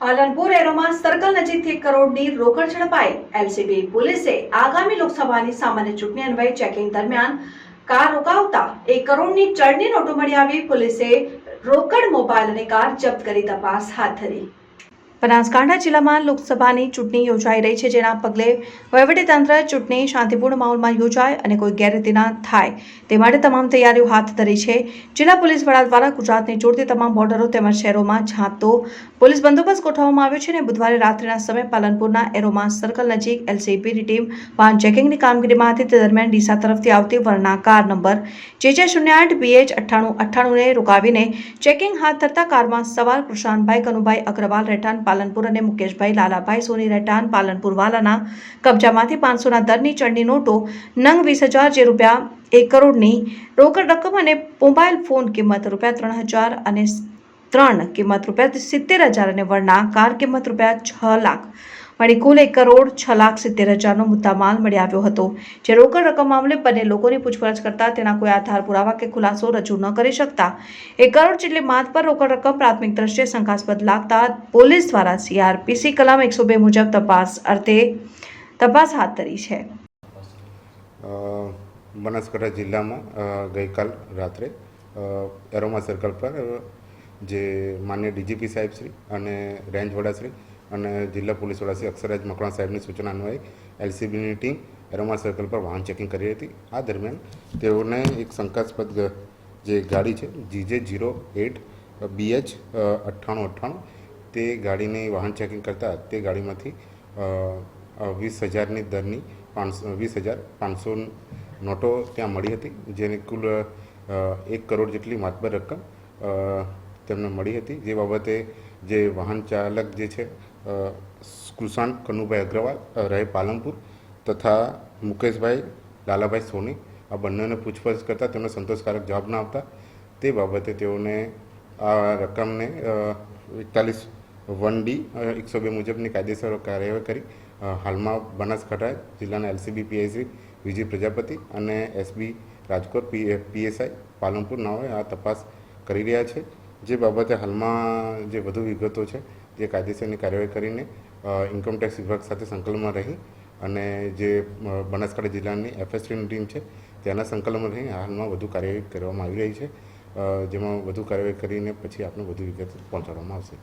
Palanpur એરોમાં circle નજીકથી કરોડની રોકડ ઝડપાઈ. એલસીબી પોલીસે આગામી લોકસભાની સામાન્ય ચૂંટણી અન્વયે ચેકિંગ દરમિયાન કાર રોકાવતા એક કરોડની ચડની નોટો મળી આવી. પોલીસે રોકડ મોબાઈલ અને કાર જપ્ત કરી તપાસ હાથ ધરી. બનાસકાંઠા જિલ્લામાં લોકસભાની ચૂંટણી યોજાઈ રહી છે, જેના પગલે વહીવટીતંત્ર ચૂંટણી શાંતિપૂર્ણ માહોલમાં યોજાય અને કોઈ ગેરરીતિ ના થાય તે માટે તમામ તૈયારીઓ હાથ ધરી છે. જિલ્લા પોલીસ વડા દ્વારા ગુજરાતને જોડતી તમામ બોર્ડરો તેમજ શહેરોમાં ઝાંપતો પોલીસ બંદોબસ્ત ગોઠવવામાં આવ્યો છે અને બુધવારે રાત્રિના સમયે પાલનપુરના એરોમા સર્કલ નજીક એલસીબીની ટીમ વાહન ચેકિંગની કામગીરીમાં હતી. તે દરમિયાન ડીસા તરફથી આવતી વરના કાર નંબર જે જે શૂન્ય આઠ બીએચ અઠ્ઠાણું અઠ્ઠાણુંને રોકાવીને ચેકિંગ હાથ ધરતા કારમાં સવાર કૃષાનભાઈ કનુભાઈ અગ્રવાલ રહેઠાણ પાલનપુર અને મુકેશભાઈ લાલાભાઈ, સોની રહેઠાણ પાલનપુર વાલાના કબજામાંથી પાંચસોના દરની ચડની નોટો નંગ વીસ હજાર જે રૂપિયા એક કરોડની રોકડ રકમ અને મોબાઈલ ફોન કિંમત રૂપિયા ત્રણ હજાર અને ત્રણ કિંમત રૂપિયા સિત્તેર હજાર અને વરના કાર કિંમત રૂપિયા છ લાખ મળી કુલ એક કરોડ છ લાખ સિત્તેર હજારનો મુદ્દામાલ મળી આવ્યો હતો, જે રોકડ રકમ મામલે બંને લોકોની પૂછપરછ કરતા તેના કોઈ આધાર પુરાવા કે ખુલાસો રજૂ ન કરી શકતા. એક કરોડ જેટલી માત પર રોકડ રકમ પ્રાથમિક દ્રષ્ટિએ શંકાસ્પદ લાગતા પોલીસ દ્વારા સીઆરપીસી કલમ એકસો બે મુજબ તપાસ અર્થે તપાસ હાથ ધરી છે. બનાસકાંઠા જિલ્લામાં ગઈકાલ રાત્રે એરોમા સર્કલ પર જે માન્ય ડીજીપી સાહેબ શ્રી અને રેન્જ વડા શ્રી અને જિલ્લા પોલીસ વડા શ્રી અક્ષરાજ મકવાણા સાહેબની સૂચના અન્વયે એલસીબીની ટીમ એરોમા સર્કલ પર વાહન ચેકિંગ કરી હતી. આ દરમિયાન તેઓને એક શંકાસ્પદ જે ગાડી છે, જીજે જીરો એટ બીએચ અઠ્ઠાણું અઠ્ઠાણું, તે ગાડીની વાહન ચેકિંગ કરતાં તે ગાડીમાંથી વીસ હજારની દરની પાંચસો વીસ હજાર પાંચસો નોટો ત્યાં મળી હતી, જેની કુલ એક કરોડ જેટલી માતબર રકમ તેમને મળી હતી. જે બાબતે જે વાહન ચાલક જે છે કૃષાણ કનુભાઈ અગ્રવાલ રહે પાલનપુર તથા મુકેશભાઈ, લાલાભાઈ સોની. આ બંનેને પૂછપરછ કરતાં તેમને સંતોષકારક જવાબ ના આપતા. તે બાબતે તેઓને આ રકમને એકતાલીસ વન ડી એકસો બે મુજબની કાયદેસર કાર્યવાહી કરી. હાલમાં બનાસકાંઠા જિલ્લાના એલસીબી, પીઆઈસી વિજય પ્રજાપતિ અને એસબી રાજકોટ પીએસઆઈ પાલનપુર નાઓએ આ તપાસ કરી રહ્યા છે. જે બાબતે હાલમાં જે વધુ વિગતો છે, જે કાયદેસરની કાર્યવાહી કરીને ઇન્કમટેક્સ વિભાગ સાથે સંકલનમાં રહી અને જે બનાસકાંઠા જિલ્લાની એફએસટીની ટીમ છે તેના સંકલનમાં રહી, હાલમાં વધુ કાર્યવાહી કરવામાં આવી રહી છે. જેમાં વધુ કાર્યવાહી કરીને પછી આપને વધુ વિગત પહોંચાડવામાં આવશે.